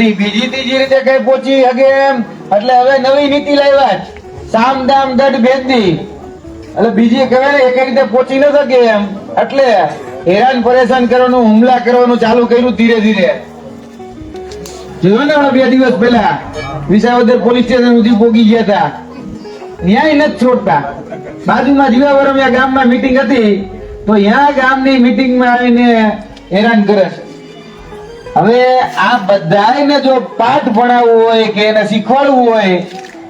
બીજી ત્રીજી રીતે કઈ પહોંચી શકે એમ? એટલે હવે નવી નીતિ લાવ્યા. સામ દામ દઢ ભેદી. એટલે બીજી કહેવાય એક રીતે પહોંચી ન શકે એમ. એટલે હેરાન પરેશાન કરવાનું, હુમલા કરવાનું ચાલુ કર્યું ધીરે ધીરે. જોયું ને બે દિવસ પહેલા? વિસાવદર પોલીસ સ્ટેશન સુધી પોગી ગયા હતા. ન્યાય નથી છોડતા. બાજુમાં જીવાવરમિયા ગામમાં મીટિંગ હતી. તો ત્યાં ગામની મીટિંગમાં આવીને હેરાન કરે છે. હવે આ બધાને જો પાઠ ભણાવવું હોય કે એને શીખવાડવું હોય,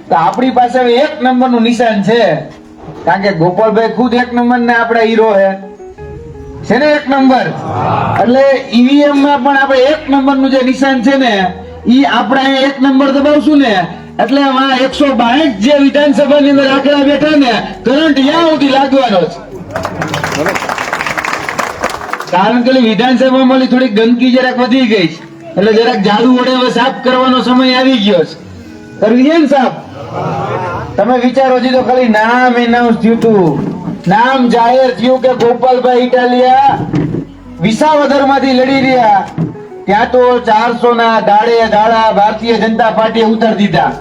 તો આપણી પાસે એક નંબરનું નિશાન છે. કારણ કે ગોપાલભાઈ ખુદ એક નંબર ને આપણા હીરો છે. છે ને એક નંબર? એટલે ઈવીએમમાં પણ આપણે એક નંબરનું જે નિશાન છે ને, ઈ આપણે એક નંબર દબાવશું ને, એટલે આ એકસો બાવીસ જે વિધાનસભાની અંદર આંકડા બેઠા ને, કરંટ યા સુધી લાગવાનો છે કારણ કે વિધાનસભા વિધાનસભામાં થોડી ગંદકી જરાક વધી ગઈ છે. એટલે જરાક ઝાડુ વડે હવે સાફ કરવાનો સમય આવી ગયો છે. કરવી છે ને સાફ? તમે વિચારો છો તો ખાલી નામ એનાઉન્સ થયું હતું નામ જાહેર થયું કે ગોપાલભાઈ ઇટાલિયા વિસાવદરમાંથી લડી રહ્યા. ત્યાં તો ચારસો ના દાડે દાડા ભારતીય જનતા પાર્ટીએ ઉતાર દીધા.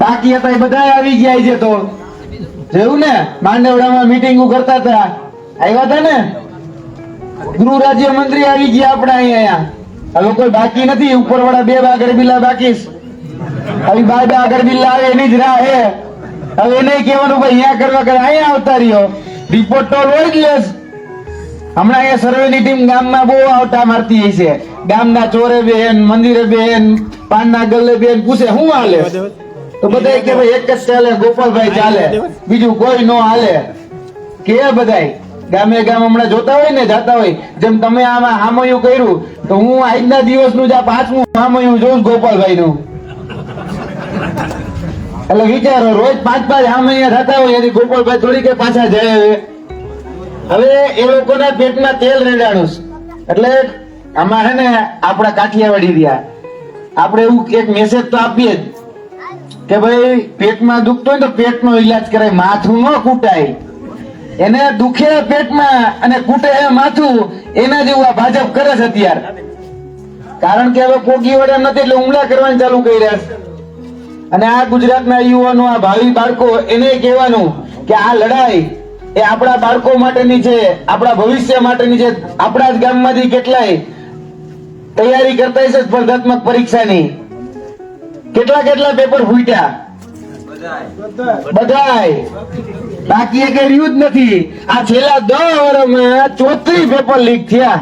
બાકી હતા એ બધા આવી ગયા છે તો. જોયું ને? માંડવડામાં મીટિંગો કરતા હતા. આવ્યા હતા ને? ગૃહ રાજ્ય મંત્રી આવી ગયા આપણા અહીંયા. હવે કોઈ બાકી નથી, ઉપરવાળા બે બાગર બિલ્લા બાકી હવે બાર બાગર બિલ્લા આવે એની જ રાહ હે. હવે એને કહેવાનું ભાઈ, અહીંયા કરવા કરે, અહીંયા આવતા રહ્યો. રિપોર્ટ તો લઈ જ લેશ. હમણાં અહીંયા સર્વેની ટીમ ગામમાં બહુ આવતા મારતી હોય છે. ગામના ચોરે બેન, મંદિરે બેન, પાનના ગલ્લે બેન પૂછે શું હાલે? તો બધા કે ભાઈ, એક જ ચાલે, ગોપાલભાઈ ચાલે. બીજું કોઈ નો હાલે. કે બધાય? ગામે ગામ હમણાં જોતા હોય ને, જાતા હોય, જેમ તમે આમાં હામયું કર્યું, તો હું આજના દિવસનું જે આ પાંચમું હામયું જોઉં ગોપાલભાઈ નું એટલે વિચારો, રોજ પાંચ પાંચ હામૈયા થતા હોય એની ગોપાલભાઈ થોડી કે પાછા જાય હવે. હવે એ લોકોના પેટમાં તેલ રેડાણું એટલે આમાં હે ને, આપણા કાઠિયાવાડી રહ્યા. આપણે એવું એક મેસેજ તો આપીએ જ કે ભાઈ, પેટમાં દુખતો હોય તો પેટનો ઈલાજ કરાય, માથું ન કૂટાય. એને દુખે પેટમાં અને કૂટે હે માથું, એના જેવું આ ભાજપ કરે છે અત્યારે. કારણ કે હવે પોગી વડે નથી એટલે હુમલા કરવાનું ચાલુ કર્યા છે. અને આ ગુજરાતના યુવાનો, આ ભાવિ બાળકો, એને કહેવાનું કે આ લડાઈ એ આપણા બાળકો માટેની છે, આપણા ભવિષ્ય માટેની છે. આપણા જ ગામમાંથી કેટલાય તૈયારી કરતા હશે સ્પર્ધાત્મક પરીક્ષાની. કેટલા કેટલા પેપર ફૂટ્યા? બધાય. બાકી એક રહ્યું જ નથી. આ છેલ્લા દસ વર્ષમાં ચોત્રીસ પેપર લીક થયા.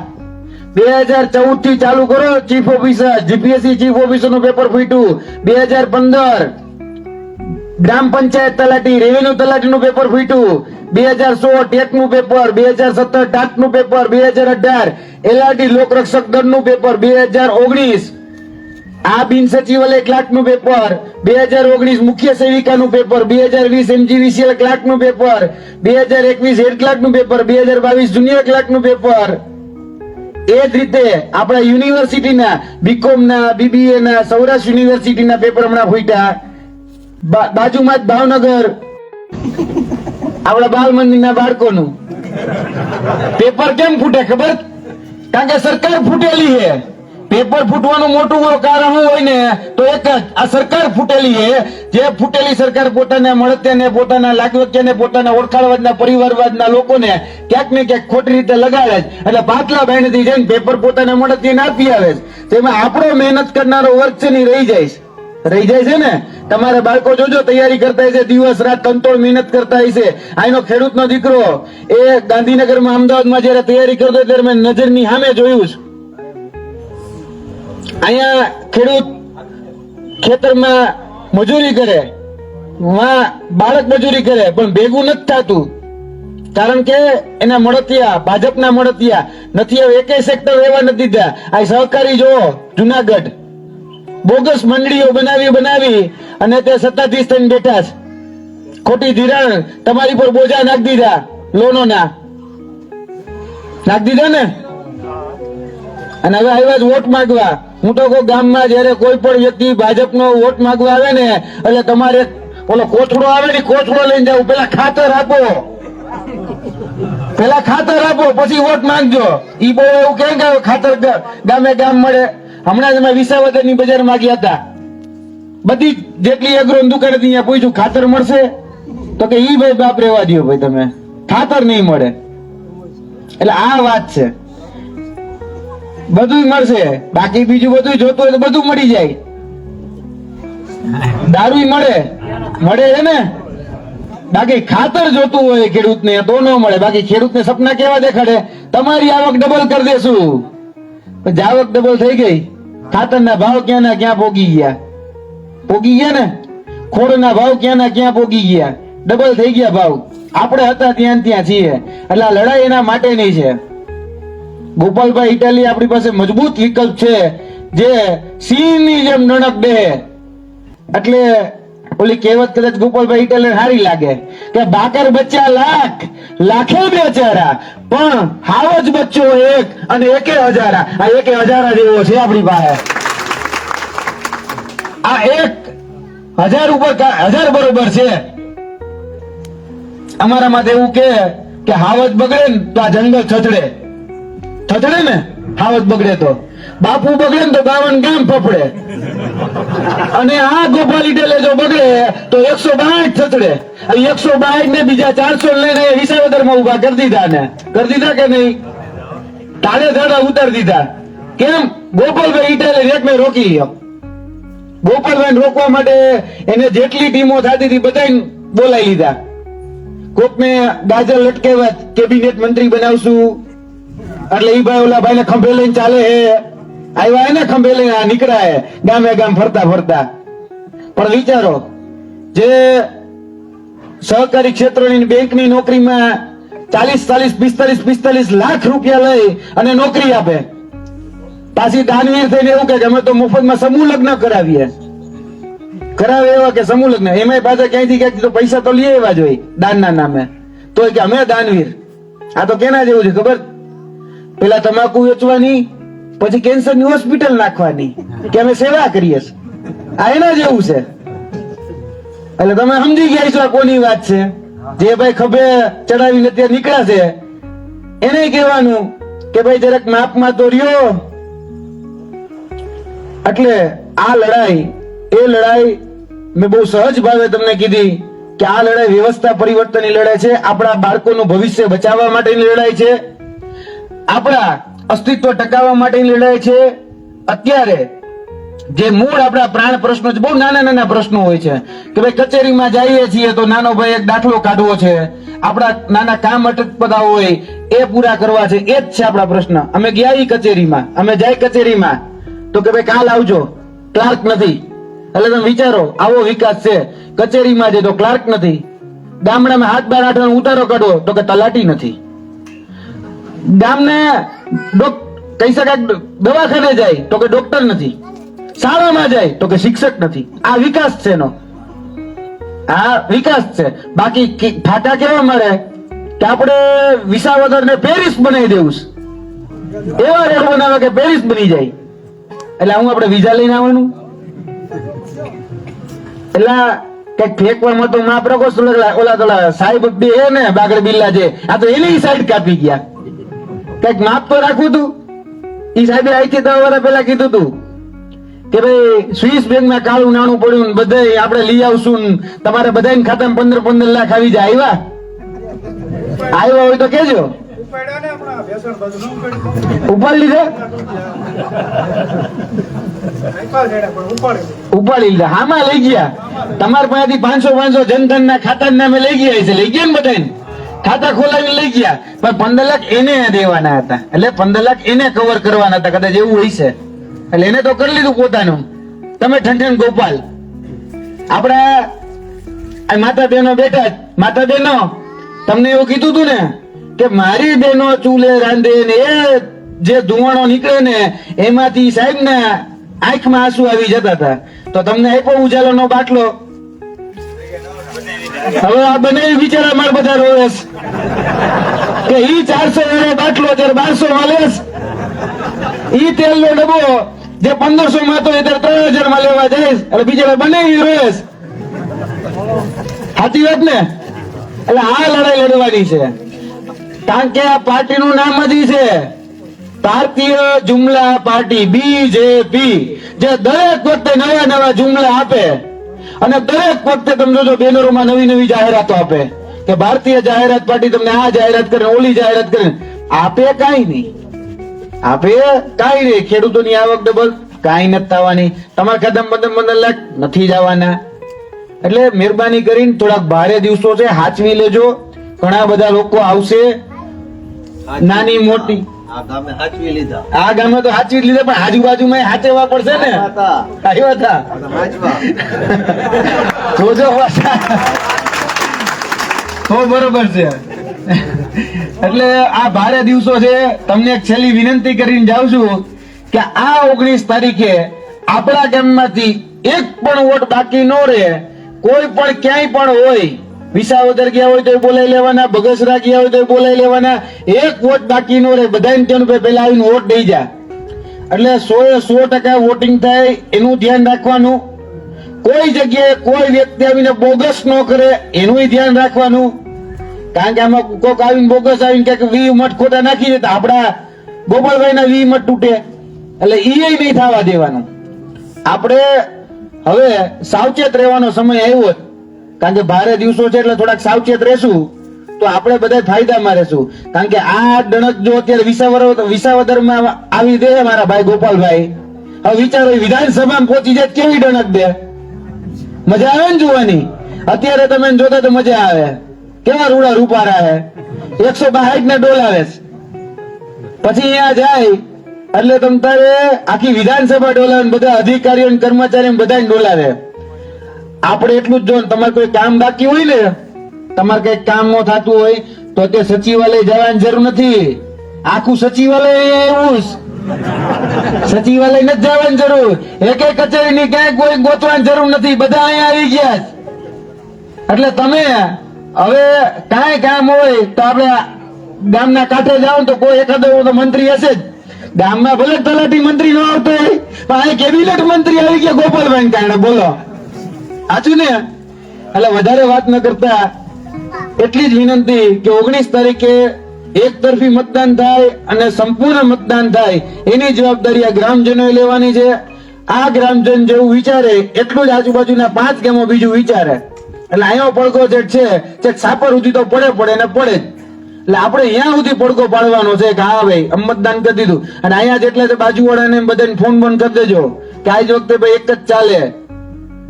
બે હજાર ચૌદથી ચાલુ કરો ચીફ ઓફિસર જીપીએસસી ચીફ ઓફિસરનું પેપર ફૂટ્યું. બે હજાર પંદર ગ્રામ પંચાયત તલાટી રેવન્યુ તલાટી નું પેપર ફૂટ્યું. બે હજાર સોળ ટેટનું પેપર બે હજાર સત્તર ટાટનું પેપર બે હજાર અઢાર એલઆરડી લોકરક્ષક દળનું પેપર બે હજાર ઓગણીસ આ બિન સચિવાલય ક્લાર્કનું પેપર બે હજાર ઓગણીસ મુખ્ય સેવિકા નું પેપર બે હજાર વીસ એમજીવીસીએલ ક્લાર્કનું પેપર બે હજાર એકવીસ હેડ ક્લાર્કનું પેપર બે હજાર બાવીસ જુનિયર ક્લાર્કનું પેપર એ જ રીતે આપણા યુનિવર્સિટીના બીકોમ ના બીબીએ ના, સૌરાષ્ટ્ર યુનિવર્સિટીના પેપર હમણાં ફૂટ્યા. બાજુમાં જ ભાવનગર. આપણા બાલ મંદિરના બાળકોનું. પેપર કેમ ફૂટે ખબર? કારણ કે સરકાર ફૂટેલી છે. પેપર ફૂટવાનું મોટું કારણ હોય ને, તો એક આ સરકાર ફૂટેલી છે. જે ફૂટેલી સરકાર પોતાના ને પોતાના લાગવક્યાને પોતાના ઓળખાણવાદના પરિવારવાદના લોકોને ક્યાંક ને ક્યાંક ખોટી રીતે લગાડે છે. એટલે પાટલા બહેનથી જઈને પેપર પોતાના મળતિયાને આપી આવે છે. તેમાં આપણો મહેનત કરનારો વર્ગ છે ને રહી જાય છે. રહી જાય છે ને? તમારા બાળકો જોજો, તૈયારી કરતા હશે દિવસ, રાત કંટોળ મહેનત કરતા હશે આનો ખેડૂતનો દીકરો એ ગાંધીનગરમાં અમદાવાદમાં જયારે તૈયારી કરતો ત્યારે મેં નજરની સામે જોયું છે. અહીંયા ખેડૂત ખેતરમાં મજૂરી કરે, માં બાળક મજૂરી કરે, પણ ભેગું નથી થતું. કારણ કે એના મળતિયા, ભાજપના મળતિયા, નથી હવે એકેય સેક્ટર એવા નથી દીધા. આ સહકારી જો જુનાગઢ. બોગસ મંડળીઓ બનાવી બનાવી અને તે સત્તાધીશ થઈને બેઠા ખોટી ધિરાણ તમારી પર બોજા નાખી દીધા, લોનોના. નાખી દીધા ને? અને હવે આવ્યા જ વોટ માંગવા. હું તો કહું ગામમાં જયારે કોઈ પણ વ્યક્તિ ભાજપનો વોટ માંગવા આવે ને, એટલે તમારે ઓલો કોથળો આવે ને, કોથળો લઈને જવું પેલા ખાતર આપો. પેલા ખાતર આપો, પછી વોટ માંગજો. ઈ બહુ એવું કેમ કે ખાતર ગામે ગામ મળે. હમણાં જ અમે વિસાવદરની બજારમાં ગયા હતા. બધી જેટલી એગ્રો દુકાન ત્યાં પૂછ્યું, ખાતર મળશે? તો કે, ઈ ભાઈ બાપ રેવા દ્યો ભાઈ તમે. ખાતર નહીં મળે. એટલે આ વાત છે. બધું મળશે. બાકી બીજું બધું જોતું હોય તો બધું મળી જાય. દારૂ મળે. મળે છે ને? બાકી ખાતર જોતું હોય ખેડૂતને, તો ન મળે. બાકી ખેડૂતને સપના કેવા દેખાડે? તમારી આવક ડબલ કરી દેશું. આવક ડબલ થઈ ગઈ. ખાતરના ભાવ ક્યાં ના ક્યાં પોગી ગયા? પોગી ગયા ને? ખોડના ભાવ ક્યાં ના ક્યાં પોગી ગયા? ડબલ થઈ ગયા ભાવ. આપણે હતા ત્યાં ત્યાં છીએ. એટલે લડાઈ એના માટેની છે. ગોપાલભાઈ ઇટાલી આપણી પાસે મજબૂત વિકલ્પ છે, જે સિંહની જેમ નણક દે એટલે ઓલી કહેવત કદાચ ગોપાલભાઈ ઇટાલી સારી લાગે કે બાકર બચ્ચા લાખ, લાખે બેચારા, પણ હાવ જ બચ્ચો એક અને એકે હજારા. આ એકે હજારા જેવો છે આપણી પાસે. આ એક હજાર ઉપર હજાર બરોબર છે. અમારા માટે એવું કે હાવજ બગડે ને તો આ જંગલ છચડે છચડે ને? હાવત બગડે તો. બાપુ બગડે ને તો બાવન ગામ ફફડે. અને આ ગોપાલ ઇટેલે જો બગડે, તો એકસો બાઠ થતડે એકસો બાઠ ને બીજા ચારસો લઈને વિસાવદરમાં ઊભા કરી દીધા ને. કરી દીધા કે નહીં? તાળે ધાડા ઉતારી દીધા. કેમ? ગોપાલભાઈ ઇટેલે રેટને રોકી ગયો. ગોપાલભાઈ રોકવા માટે એને જેટલી ટીમો થતી હતી બધાને બોલાવી લીધા. કોકને ગાજર લટકેવા કેબિનેટ મંત્રી બનાવશું. એટલે ઈ ભાઈ ઓલા ભાઈને ખંભે લઈને ચાલે હે આવ્યા હે ને ખંભે લઈને આ નીકળ્યા. હે ગામે ગામ ફરતા ફરતા. પણ વિચારો, જે સહકારી ક્ષેત્રની બેંકની નોકરીમાં ચાલીસ ચાલીસ પિસ્તાલીસ પિસ્તાલીસ લાખ રૂપિયા લઈ અને નોકરી આપે. પાછી દાનવીર થઈને એવું કે અમે તો મફતમાં સમૂહ લગ્ન કરાવીએ. કરાવે એવા કે સમૂહ લગ્ન? એમાંય પાછા ક્યાંયથી ક્યાંક તો પૈસા તો લઈ આવ્યા જોઈએ દાનના નામે. તો કે અમે દાનવીર. આ તો કેના જેવું છે ખબર? પેલા તમાકુ વેચવાની, પછી કેન્સરની હોસ્પિટલ નાખવાની, કે અમે સેવા કરીએ આ એના જેવું છે. એટલે તમે સમજી ગયા છો કોની વાત છે? જે ભાઈ ખભે ચડાવીને ત્યાં નીકળ્યા છે, એને કહેવાનું કે ભાઈ જરાક માપમાં તો રહ્યો. એટલે આ લડાઈ, એ લડાઈ મેં બહુ સહજ ભાવે તમને કીધી કે આ લડાઈ વ્યવસ્થા પરિવર્તનની લડાઈ છે, આપણા બાળકોનું ભવિષ્ય બચાવવા માટેની લડાઈ છે. આપણા અસ્તિત્વ ટકાવવા માટેની લડાઈ છે. અત્યારે જે મૂળ આપણા પ્રાણ પ્રશ્નો છે, બહુ નાના નાના પ્રશ્નો હોય છે કે ભાઈ કચેરીમાં જઈએ છીએ તો નાનો ભાઈ એક દાખલો કાઢવો છે. આપણા નાના કામ અટકપદા હોય, એ પૂરા કરવા છે. એ જ છે આપણા પ્રશ્ન. અમે ગયા ઈ કચેરીમાં. અમે જાય કચેરીમાં. તો કે ભાઈ કાલ આવજો. ક્લાર્ક નથી. એટલે તમે વિચારો, આવો વિકાસ છે. કચેરીમાં જે તો ક્લાર્ક નથી. ગામડામાં હાથ બાર આઠ ઉતારો કાઢો તો કે તલાટી નથી. ગામને કહી શકાય દવાખાને જાય તો કે ડોક્ટર નથી. શાળામાં જાય તો કે શિક્ષક નથી. આ વિકાસ છે એનો. આ વિકાસ છે. બાકી ઠાટા કેવા મળે? કે આપણે વિસાવદર ને પેરિસ બનાવી દેવું. એવા રેડ બનાવે કે પેરિસ બની જાય. એટલે હું આપણે વિઝા લઈને આવવાનું. એટલે કંઈક ફેંકવામાં તો માં તો ઓલા ઓલા ઓલા સાહેબ બે હે ને, બાગડ બિલ્લા છે આ તો એની સાઈડ કાપી ગયા. કંઈક માપ તો રાખવું તું. એ સાહેબે અહીંથી દસ વર્ષ પહેલા કીધું તું કે ભાઈ, સ્વિસ બેંકમાં કાળું નાણું પડ્યું ને બધે આપણે લઈ આવશું તમારે બધાને ખાતામાં પંદર પંદર લાખ આવી જાય. આવ્યા આવ્યા હોય તો કેજો ઉપાડી લીધું. ઉપાડી લીધા. હામાં લઈ ગયા. તમારા પાસેથી પાંચસો પાંચસો જનધન ના ખાતા નામે લઈ ગયા છે. લઈ ગયા ને બધાને ખાતા ખોલાવી લઈ ગયા. પણ પંદર લાખ એને દેવાના હતા. એટલે પંદર લાખ એને કવર કરવાના હતા. કદાચ એવું હોય છે. એટલે એને તો કરી લીધું પોતાનું. તમે ઠંઠન ગોપાલ. આપણા માતા બહેનો બેઠા. માતા બહેનો તમને એવું કીધું તું ને કે મારી બહેનો ચૂલે રાંધે ને એ જે ધુવાણો નીકળે ને એમાંથી સાહેબ ને આંખમાં આંસુ આવી જતા હતા. તો તમને આપ્યો ઉજાલાનો બાટલો? હવે આ બનાવી બિચારા માર બધા રોવેશ. કે ઈ ચારસો વાળો બાટલો જયારે બારસો લેશ ઈ તેલ નો ડબ્બો જે પંદરસો માં તો અત્યારે ત્રણ હજારમાં લેવા જઈશ એટલે બિચારા બનાવી રોવેશ. સાચી વાત ને? એટલે આ લડાઈ લડવાની છે. કારણ કે આ પાર્ટીનું નામ જ છે. ભારતીય જુમલા પાર્ટી બીજેપી જે દરેક વખતે નવા નવા જુમલા આપે. અને દરેક વખતે તમે જોજો બેનરોમાં નવી નવી જાહેરાતો આપે. કે ભારતીય જાહેરાત પાર્ટી તમને આ જાહેરાત કરે ઓલી જાહેરાત કરે. આપે કાંઈ નહીં. આપે કાંઈ નહીં. ખેડૂતોની આવક ડબલ કાંઈ નથી થવાની. તમારા કદમ બદમ પંદર લાખ નથી જવાના. એટલે મહેરબાની કરીને થોડાક ભારે દિવસો છે હાચવી લેજો. ઘણા બધા લોકો આવશે. નાની મોટી આ ગામે હાચવી લીધા. આ ગામે તો હાચવી લીધા પણ આજુબાજુમાં હાચવવા પડશે ને? આવ્યા હતા. જોજો તો બરોબર છે. એટલે આ ભારે દિવસો છે. તમને એક છેલ્લી વિનંતી કરીને જાઉં છું કે આ ઓગણીસ તારીખે આપણા ગામમાંથી એક પણ વોટ બાકી ન રહે કોઈ પણ ક્યાંય પણ હોય વિસાવદર ગયા હોય તો બોલાવી લેવાના, બગસરા ગયા હોય તો બોલાવી લેવાના. એક વોટ બાકી નો રહે બધાને ત્યાં પહેલા આવીને વોટ દઈ જા. એટલે સો એ સો ટકા વોટિંગ થાય, એનું ધ્યાન રાખવાનું. કોઈ જગ્યાએ કોઈ વ્યક્તિ આવીને બોગસ ન કરે એનું ધ્યાન રાખવાનું. કારણ કે આમાં કોક આવીને બોગસ આવીને ક્યાંક વી મઠ ખોટા નાખી તો આપણા ગોપાલભાઈ ના વી મઠ તૂટે. એટલે એ નહીં થવા દેવાનું. આપણે હવે સાવચેત રહેવાનો સમય આવ્યો. કારણ કે ભારે દિવસો છે એટલે થોડાક સાવચેત રહેશું, તો આપણે બધા ફાયદામાં રહેશું. કારણ કે આ ડણક જો અત્યારે વિસાવર વિસાવદરમાં આવી દે મારા ભાઈ ગોપાલભાઈ. હવે વિચારો વિધાનસભામાં પહોંચી જાય કેવી ડણક દે? મજા આવે ને જોવાની? અત્યારે તમે જોતા તો મજા આવે. કેવા રૂડા રૂપારા હે? એકસો બાસઠ ને ડોલાવે. પછી અહીંયા જાય, એટલે તમ તારે આખી વિધાનસભા ડોલાવે બધા અધિકારીઓ કર્મચારીઓ બધાને ડોલાવે. આપણે એટલું જ જો તમારે કોઈ કામ બાકી હોય ને, તમારે કઈ કામ ન થતું હોય, તો તે સચિવાલય જવાની જરૂર નથી. આખું સચિવાલય એવું સચિવાલય નથી જવાની જરૂર. એક એક કચેરીની ક્યાંય કોઈ ગોતવાની જરૂર નથી. બધા અહીંયા આવી ગયા. એટલે તમે હવે કાંઈ કામ હોય તો આપણે ગામના કાંઠે જાઓ તો કોઈ એકાદો તો મંત્રી હશે જ. ગામમાં ભલે તલાટી મંત્રી ન આવતો હોય, પણ અહીં કેબિનેટ મંત્રી આવી ગયા ગોપાલભાઈ કારણે. બોલો. સાચું ને? એટલે વધારે વાત ન કરતા. એટલી જ વિનંતી કે ઓગણીસ તારીખે એક તરફી મતદાન થાય અને સંપૂર્ણ મતદાન થાય. એની જવાબદારી આ ગ્રામજનોએ લેવાની છે. આ ગ્રામજન જેવું વિચારે, એટલું જ આજુબાજુના પાંચ ગામો બીજું વિચારે. એટલે અહીંયા પડઘો જે છે. તે સાપર સુધી તો પડે પડે ને પડે જ. એટલે આપણે અહીંયા સુધી પડકો પાડવાનો છે કે હા ભાઈ મતદાન કરી દીધું. અને અહીંયા જેટલા બાજુવાળાને બધાને ફોન બોન કરી દેજો. કે આજ વખતે ભાઈ એક જ ચાલે.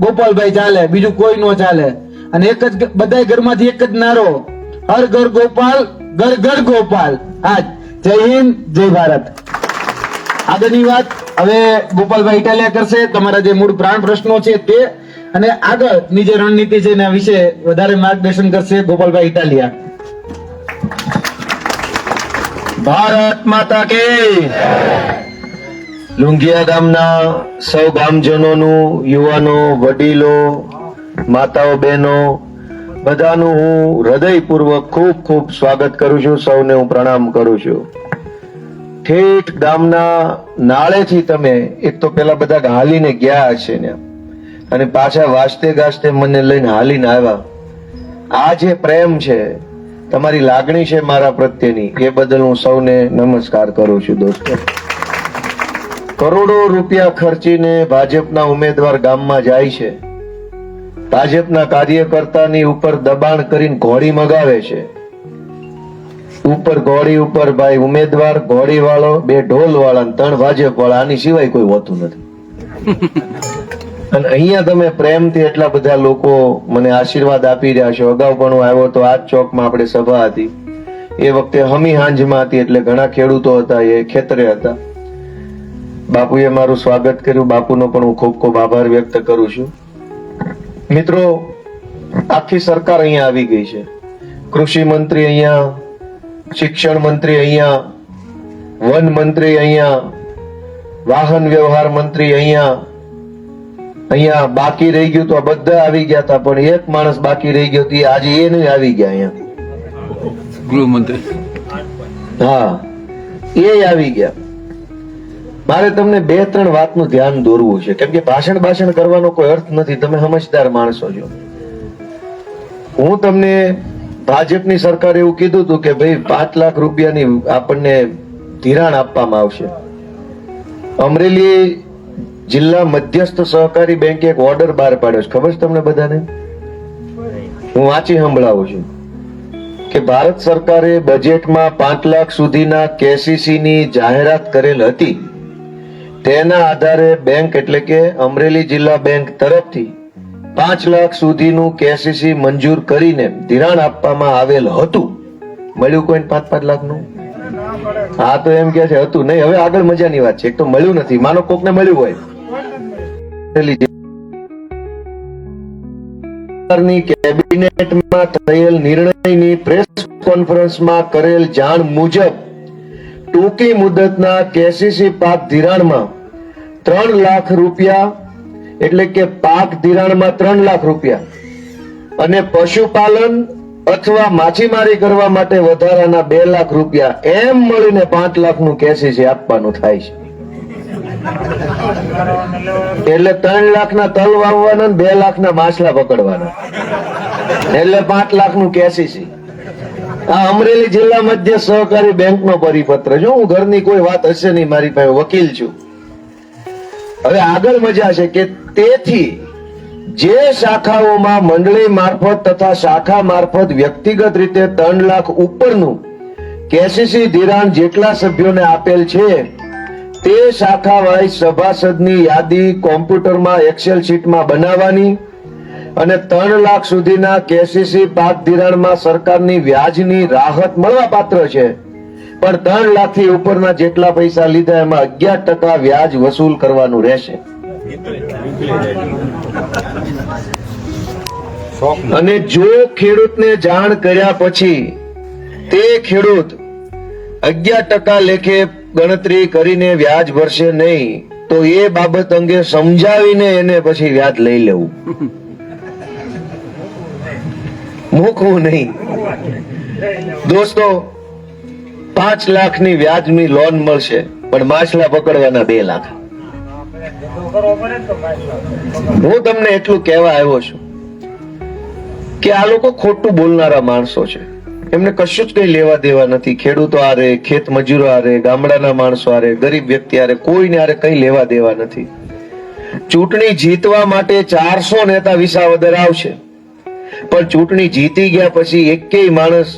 ગોપાલભાઈ ચાલે, બીજું કોઈ નો ચાલે. અને એક જ બધા ઘરમાંથી એક જ નારો. હર ઘર ગોપાલ, ઘર ઘર ગોપાલ. આજ. જય હિન્દ, જય ભારત. આગળની વાત હવે ગોપાલભાઈ ઇટાલિયા કરશે. તમારા જે મૂળ પ્રાણ પ્રશ્નો છે તે. અને આગળની જે રણનીતિ છે એના વિશે વધારે માર્ગદર્શન કરશે ગોપાલભાઈ ઇટાલિયા. ભારત માતા કે લુંગિયા ગામના સૌ ગામજનોનું, યુવાનો, વડીલો, માતાઓ, બહેનો, બધાનું હું હૃદયપૂર્વક ખૂબ ખૂબ સ્વાગત કરું છું. સૌને હું પ્રણામ કરું છું. ઠેઠ ગામના નાળેથી તમે, એક તો પેલા બધા હાલીને ગયા હશે ને. અને પાછા વાજતે ગાજતે મને લઈને હાલીને આવ્યા. આ જે પ્રેમ છે, તમારી લાગણી છે મારા પ્રત્યેની, એ બદલ હું સૌને નમસ્કાર કરું છું દોસ્તો. કરોડો રૂપિયા ખર્ચીને ભાજપના ઉમેદવાર ગામમાં જાય છે. ભાજપના કાર્યકર્તાની ઉપર દબાણ કરીને ઘોડી મગાવે છે. ઉપર ઘોડી ઉપર ભાઈ ઉમેદવાર ઘોડી વાળો બે ઢોલ વાળા ત્રણ ભાજપ વાળા આની સિવાય કોઈ હોતું નથી. અને અહીંયા તમે પ્રેમથી એટલા બધા લોકો મને આશીર્વાદ આપી રહ્યા છો. અગાઉ પણ હું આવ્યો તો આ જ ચોકમાં આપણે સભા હતી. એ વખતે હમી હાંજમાં હતી એટલે ઘણા ખેડૂતો હતા, એ ખેતરે હતા. બાપુએ મારું સ્વાગત કર્યું. બાપુનો પણ હું ખૂબ ખૂબ આભાર વ્યક્ત કરું છું. મિત્રો આખી સરકાર અહીંયા આવી ગઈ છે. કૃષિ મંત્રી અહીંયા શિક્ષણ મંત્રી અહીંયા વન મંત્રી અહીંયા વાહન વ્યવહાર મંત્રી અહીંયા અહીંયા બાકી રહી ગયું તો આ બધા આવી ગયા હતા પણ એક માણસ બાકી રહી ગયો હતી આજે એ નહીં આવી ગયા અહીંયા ગૃહમંત્રી. હા એ આવી ગયા. મારે તમને બે ત્રણ વાતનું ધ્યાન દોરવું છે. કેમ કે ભાષણ ભાષણ કરવાનો કોઈ અર્થ નથી. તમે સમજદાર માણસો છો. હું તમને ભાજપની સરકારે એવું કીધું હતું કે ભાઈ, પાંચ લાખ રૂપિયાની આપણને ધિરાણ આપવામાં આવશે. અમરેલી જિલ્લા મધ્યસ્થ સહકારી બેંકે એક ઓર્ડર બહાર પાડ્યો છે. ખબર છે તમને બધાને? હું વાંચી સંભળાવું છું કે ભારત સરકારે બજેટમાં પાંચ લાખ સુધીના કેસીસીની જાહેરાત કરેલ હતી. તેના આધારે બેંક એટલે કે અમરેલી જિલ્લા બેંક તરફથી પાંચ લાખ સુધીનું કેસીસી મંજૂર કરીને ધિરાણ આપવામાં આવેલ હતું. મળ્યું કોઈ પાંચ પાંચ લાખનું? હા, તો એમ કે છે, હતું નહીં. હવે આગળ મજાની વાત છે. એક તો મળ્યું નથી. માનો કોકને મળ્યું હોય. જિલ્લાની કેબિનેટમાં થયેલ નિર્ણયની પ્રેસ કોન્ફરન્સમાં કરેલ જાણ મુજબ ટૂંકી મુદતના કેસીસી પાક ધિરાણમાં ત્રણ લાખ રૂપિયા, એટલે કે પાક ધિરાણમાં ત્રણ લાખ રૂપિયા. અને પશુપાલન અથવા માછીમારી કરવા માટે વધારાના બે લાખ રૂપિયા એમ મળીને પાંચ લાખનું કેસીસી આપવાનું થાય છે. એટલે ત્રણ લાખના તલ વાવવાના બે લાખના માછલા પકડવાના. એટલે પાંચ લાખનું કેસીસી. આ અમરેલી જિલ્લા મધ્ય સહકારી બેંકનો પરિપત્ર. જો હું ઘરની કોઈ વાત હશે નહીં, મારી પાસે વકીલ છું. હવે આગળ મજા છે કે તેથી જે શાખાઓમાં મંડળી મારફત તથા શાખા મારફત વ્યક્તિગત રીતે ત્રણ લાખ ઉપરનું કેસીસી ધિરાણ જેટલા સભ્યોને આપેલ છે, તે શાખા વાઇઝ સભાસદની યાદી કોમ્પ્યુટરમાં, એક્સેલ શીટમાં બનાવવાની અને ત્રણ લાખ સુધીના કેસીસી પાક ધિરાણમાં સરકારની વ્યાજની રાહત મળવા પાત્ર છે. પણ ત્રણ લાખથી ઉપરના જેટલા પૈસા લીધા એમાં અગિયાર ટકા વ્યાજ વસૂલ કરવાનું રહેશે. અને જો ખેડૂતને જાણ કર્યા પછી તે ખેડૂત અગિયાર ટકા લેખે ગણતરી કરીને વ્યાજ ભરશે નહીં, તો એ બાબત અંગે સમજાવીને એને પછી વ્યાજ લઈ લેવું. મૂકવું નહીં. દોસ્તો, પાંચ લાખની વ્યાજની લોન મળશે, પણ માછલા પકડવાના બે લાખ. હું તમને એટલું કહેવા આવ્યો છું કે આ લોકો ખોટું બોલનારા માણસો છે. એમને કશું જ કઈ લેવા દેવા નથી. ખેડૂતો આરે, ખેત મજૂરો આરે, ગામડાના માણસો આરે, ગરીબ વ્યક્તિ આરે, કોઈને આરે કઈ લેવા દેવા નથી. ચૂંટણી જીતવા માટે ચારસો નેતા વિસાવદર આવશે. પણ ચૂંટણી જીતી ગયા પછી એકેય માણસ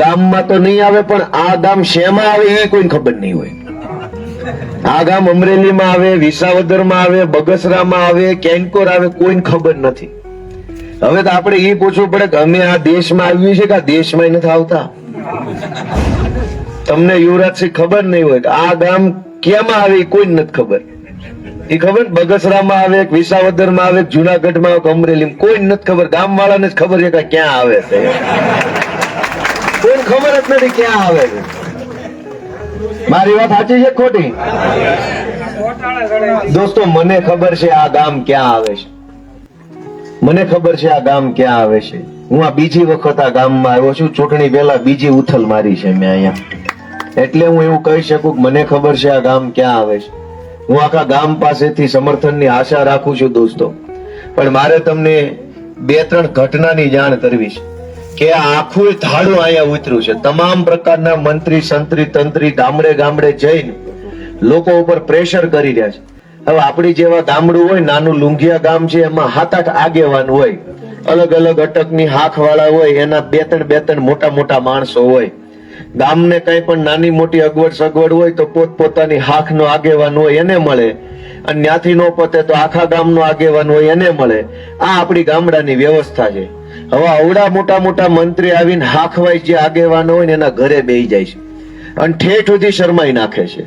ગામમાં તો નહીં આવે, પણ આ ગામ શેમાં આવે એ કોઈને ખબર નહીં હોય. આ ગામ અમરેલીમાં આવે, વિસાવદરમાં આવે, બગસરામાં આવે, કેન્કોર આવે, કોઈને ખબર નથી. હવે તો આપણે એ પૂછવું પડે કે અમે આ દેશમાં આવ્યું છે કે આ દેશમાં નથી આવતા? તમને યુવરાજસિંહ ખબર નહીં હોય કે આ ગામ કેમ આવે કોઈ નથી ખબર. એ ખબર? બગસરામાં આવે વિસાવદરમાં આવે જુનાગઢમાં આવે અમરેલી કોઈ નથી ખબર. ગામ વાળાને જ ખબર છે કે ક્યાં આવે છે. કોઈને ખબર જ નથી ક્યાં આવે છે. મારી વાત સાચી છે ખોટી? દોસ્તો, મને ખબર છે આ ગામ ક્યાં આવે છે. મને ખબર છે આ ગામ ક્યાં આવે છે. હું આ બીજી વખત આ ગામમાં આવ્યો છું. ચૂંટણી પહેલા બીજી ઉથલ મારી છે મેં અહીંયા. એટલે હું એવું કહી શકું કે મને ખબર છે આ ગામ ક્યાં આવે છે. હું આખા ગામ પાસેથી સમર્થનની આશા રાખું છું દોસ્તો. પણ મારે તમને બે ત્રણ ઘટનાની જાણ કરવી છે કે આ આખું ધાડું અહીંયા ઉતર્યું છે. તમામ પ્રકારના મંત્રી, સંત્રી, તંત્રી ગામડે ગામડે જઈને લોકો ઉપર પ્રેશર કરી રહ્યા છે. હવે આપણી જેવા ગામડું હોય, નાનું લુંઘિયા ગામ છે, એમાં હાથ આઠ આગેવાન હોય અલગ અલગ અટકની હાથ વાળા હોય, એના બે ત્રણ બે ત્રણ મોટા મોટા માણસો હોય ગામને કઈ પણ નાની મોટી અગવડ સગવડ હોય તો પોત પોતાની હાથ નો આગેવાન હોય એને મળે. અને ત્યાંથી નો પતે તો આખા ગામનો આગેવાન હોય એને મળે. આ આપણી ગામડાની વ્યવસ્થા છે. હવે અવડા મોટા મોટા મંત્રી આવીને હાખવાય જે આગેવાન હોય ને એના ઘરે બેહી જાય છે. અને ઠેઠ સુધી શરમાઈ નાખે છે.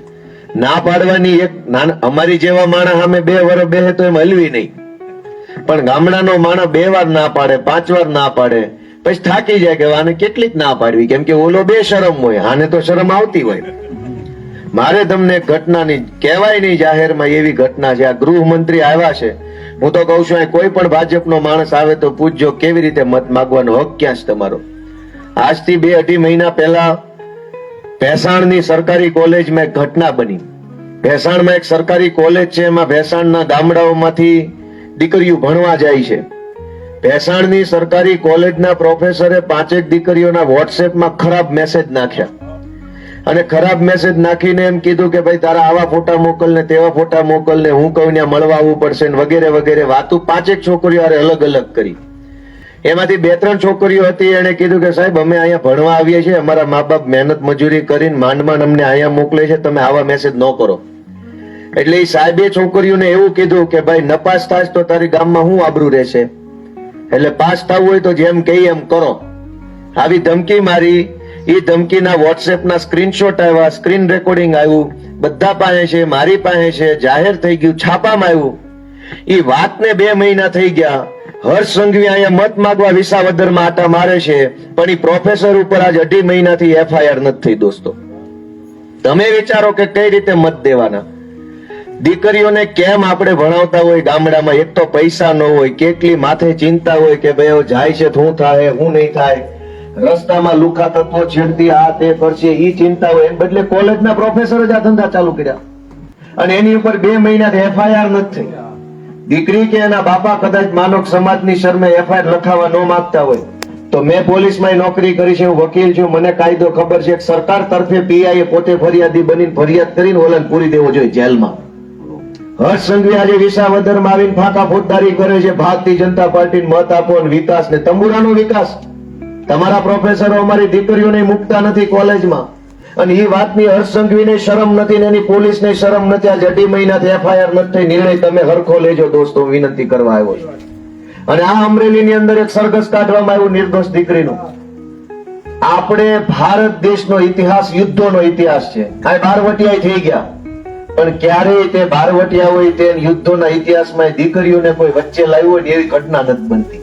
ના પાડવાની એક અમારી જેવા માણસ સામે બે વર બેહે તો એમ હલવી નહીં. પણ ગામડાનો માણસ બે વાર ના પાડે, પાંચ વાર ના પાડે. પછી થાકી જાય કે આને કેટલીક ના પાડવી, કેમ કે ઓલો બે શરમ હોય, આને તો શરમ આવતી હોય. મારે તમને ઘટનાની કહેવાય નહીં જાહેરમાં એવી ઘટના છે, આ ગૃહમંત્રી આવ્યા છે. હું તો કહું છું કોઈ પણ ભાજપનો માણસ આવે તો પૂછજો કેવી રીતે મત માગવાનો હક ક્યાં છે તમારો? આજથી બે અઢી મહિના પહેલા ભેસાણની સરકારી કોલેજમાં એક ઘટના બની. ભેસાણમાં એક સરકારી કોલેજ છે, એમાં ભેસાણના ગામડાઓમાંથી દીકરીઓ ભણવા જાય છે. ભેસાણની સરકારી કોલેજના પ્રોફેસરે પાંચેક દીકરીઓના વોટ્સએપમાં ખરાબ મેસેજ નાખ્યા. અને ખરાબ મેસેજ નાખીને એમ કીધું કે ભાઈ તારા આવા ફોટા મોકલ ને તેવા ફોટા મોકલ ને હું કહું ત્યાં મળવા આવવું પડશે ને વગેરે વગેરે વાતું પાંચેક છોકરીઓ અલગ અલગ કરી. એમાંથી બે ત્રણ છોકરીઓ હતી એને કીધું કે સાહેબ, અમે અહીંયા ભણવા આવીએ છીએ, અમારા મા બાપ મહેનત મજૂરી કરીને માંડ અમને અહીંયા મોકલે છે, તમે આવા મેસેજ ન કરો. એટલે એ સાહેબે છોકરીઓને એવું કીધું કે ભાઈ, નપાસ થાય તો તારી ગામમાં શું આબરૂ રહેશે? એટલે પાસ થવું હોય તો જેમ કહી એમ કરો. આવી ધમકી મારી, એ ધમકીના વોટ્સએપના સ્ક્રીનશોટ આવ્યા સ્ક્રીન રેકોર્ડિંગ આવ્યું. બધા પાસે છે, મારી પાસે છે, જાહેર થઈ ગયું, છાપામાં આવ્યું. એ વાતને બે મહિના થઈ ગયા. હર્ષ સંઘવી અહીંયા મત માગવા વિસાવદરમાં આટા મારે છે, પણ એ પ્રોફેસર ઉપર આજ અઢી મહિનાથી એફઆઈઆર નથી થઈ, દોસ્તો. તમે વિચારો કે કઈ રીતે મત દેવાના. દીકરીઓને કેમ આપણે ભણાવતા હોય? ગામડામાં એક તો પૈસા ન હોય, કેટલી માથે ચિંતા હોય કે ભાઈ જાય છે, શું થાય હું નહીં થાય? રસ્તામાં લુખા તત્વો છેડતી આ તે કરશે એ ચિંતા હોય. એમ બદલે કોલેજના પ્રોફેસર જ આ ધંધા ચાલુ કર્યા. અને એની ઉપર બે મહિનાથી એફઆઈઆર નથી થઈ. દીકરી કે એના બાપા કદાચ માનવ સમાજની શરમે એફઆઈઆર લખાવા ન માંગતા હોય. તો મેં પોલીસમાં નોકરી કરી છે, હું વકીલ છું, મને કાયદો ખબર છે. સરકાર તરફે પીઆઈ પોતે ફરિયાદી બનીને ફરિયાદ કરીને ઓલાને પૂરી દેવો જોઈએ જેલમાં. હર્ષ સંઘવી આજે આવીને ફાંકા ફોજદારી કરે છે. ભારતીય જનતા પાર્ટીને મત આપો અને વિકાસ ને તંબુરાનો વિકાસ. તમારા પ્રોફેસરો અમારી દીકરીઓને મૂકતા નથી કોલેજમાં. અને એ વાતની હર્ષ શરમ નથી ને એની પોલીસને શરમ નથી. આજે અઢી મહિનાથી એફઆઈઆર નથી થઈ. નિર્ણય તમે હરખો લેજો દોસ્તો. વિનંતી કરવા આવ્યો છું. અને આ અમરેલીની અંદર એક સરઘસ કાઢવામાં આવ્યું નિર્દોષ દીકરીનું. આપણે ભારત દેશનો ઇતિહાસ, યુદ્ધોનો ઇતિહાસ છે. આ બારવટિયા થઈ ગયા. પણ ક્યારેય તે બારવટિયા હોય તે યુદ્ધોના ઇતિહાસમાં દીકરીઓને કોઈ વચ્ચે લાવ્યો હોય એવી ઘટના નથી બનતી.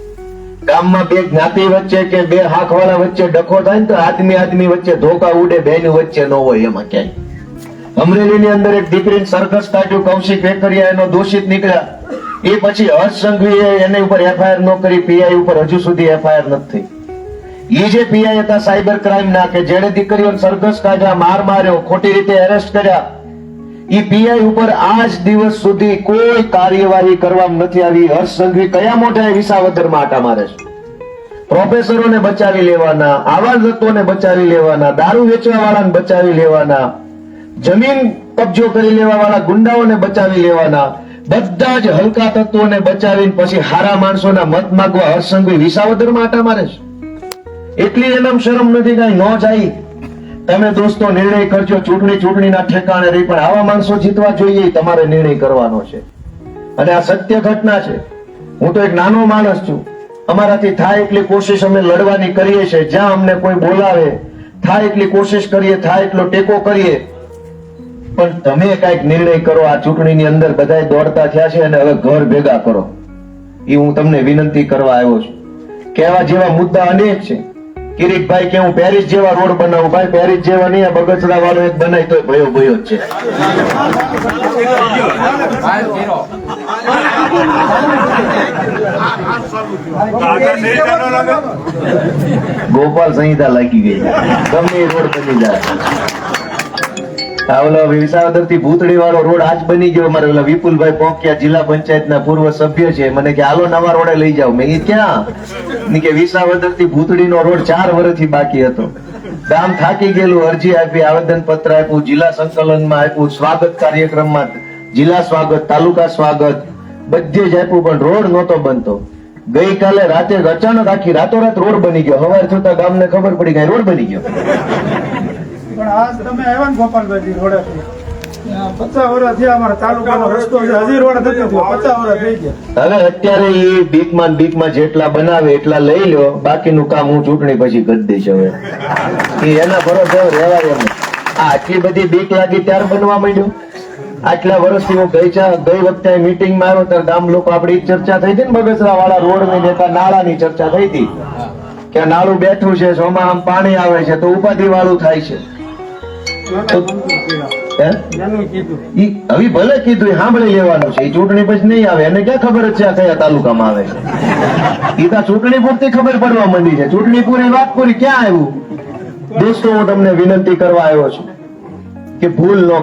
ગામમાં બે જ્ઞાતિ વચ્ચે કે બે હાંકવાળા વચ્ચે ડખો થાય ને તો આદમી આદમી વચ્ચે ધોકા ઉડે, બેન વચ્ચે ન હોય એમાં ક્યાંય. અમરેલીની અંદર એક દીકરીને સરઘસ કાઢ્યું, કૌશિક વેકરિયા એનો દોષિત નીકળ્યા. એ પછી હર્ષ સંઘવીએ એની ઉપર એફઆઈઆર ન કરી, પીઆઈ ઉપર હજુ સુધી એફઆઈઆર નથી થઈ. એ જે પીઆઈ હતા, સાયબર ક્રાઇમ ના કે જેણે દીકરીઓને સરઘસ કાઢ્યા, માર માર્યો, ખોટી રીતે એરેસ્ટ કર્યા પીઆઈ ઉપર આજ દિવસ સુધી કોઈ કાર્યવાહી કરવામાં નથી આવી. હર્ષ સંઘવી કયા મોટા વિસાવદરમાં આટા મારે છે? પ્રોફેસરોને બચાવી લેવાના, આવા તત્વોને બચાવી લેવાના, દારૂ વેચવા વાળાને બચાવી લેવાના, જમીન કબજો કરી લેવા વાળા ગુંડાઓને બચાવી લેવાના, બધા જ હલકા તત્વોને બચાવીને પછી હારા માણસોના મત માગવા હર્ષ સંઘવી વિસાવદરમાં આટા મારે છે? એટલી એનામ શરમ નથી, કઈ ન જાય. તમે દોસ્તો નિર્ણય કરજો, ચૂંટણી ચૂંટણીના ઠેકાણે રહી, પણ આવા માણસો જીતવા જોઈએ તમારે નિર્ણય કરવાનો છે. અને આ સત્ય ઘટના છે. હું તો એક નાનો માણસ છું. અમારાથી થાય એટલી કોશિશ અમે લડવાની કરીએ છીએ. જ્યાં અમને કોઈ બોલાવે, થાય એટલી કોશિશ કરીએ, થાય એટલો ટેકો કરીએ. પણ તમે કંઈક નિર્ણય કરો, આ ચૂંટણીની અંદર બધાય દોડતા થયા છે અને હવે ઘર ભેગા કરો. એ હું તમને વિનંતી કરવા આવ્યો છું. કહેવા જેવા મુદ્દા અનેક છે. કિરીટભાઈ કે હું પેરિસ જેવા રોડ બનાવું. ભાઈ, પેરિસ જેવા નહીં બગસરા વાળો એક બનાય તો ભયો ભયો છે. ગોપાલ સંહિતા લાગી ગઈ. ગમે રોડ બની જાય. ઓલો વાળો રોડ આજ બની ગયો વિપુલભાઈ પોંકિયા જિલ્લા પંચાયતના પૂર્વ સભ્ય છે. કે, હાલો, નવા લઈ જાવ મેં થી બાકી હતો. ગામ થાકી ગયેલું, અરજી આપી, આવેદન પત્ર આપ્યું, જિલ્લા સંકલનમાં આપ્યું, સ્વાગત કાર્યક્રમમાં જિલ્લા સ્વાગત, તાલુકા સ્વાગત, બધે જ આપ્યું, પણ રોડ નહોતો બનતો. ગઈકાલે રાતે અચાનક આખી રાતોરાત રોડ બની ગયો. હવાર થતા ગામને ખબર પડી ગઈ રોડ બની ગયો. પણ આજ તમે આવ્યા ને ગોપાલભાઈ રોડેથી. અત્યારે એ બીકમાં બીકમાં જેટલા બનાવે એટલા લઈ લો બાકીનું કામ હું ચૂંટણી પછી કરી દઈશ હવે. એના ભરોસે હવે રહેવાય આટલી બધી બીક લાગી ત્યારે બનવા માંડ્યું. આટલા વર્ષથી હું ગઈ ગઈ વખતે મીટિંગમાં આવ્યો ત્યારે ગામ લોકો આપણી ચર્ચા થઈ હતી ને બગસરા વાળા રોડની નેતા નાળાની ચર્ચા થઈ હતી. કે આ નાળું બેઠું છે સોમાં આમ પાણી આવે છે તો ઉપાધિ વાળું થાય છે. હવે ભલે કીધું એ સાંભળી લેવાનું છે. એ ચૂંટણી પછી નહીં આવે. એને ક્યાં ખબર છે આ કયા તાલુકામાં આવે છે? ઈ તો ચૂંટણી પૂરતી ખબર પડવા માંડી છે. ચૂંટણી પૂરી વાત પૂરી ક્યાં આવ્યું? દોસ્તો હું તમને વિનંતી કરવા આવ્યો છું કે ભૂલ ન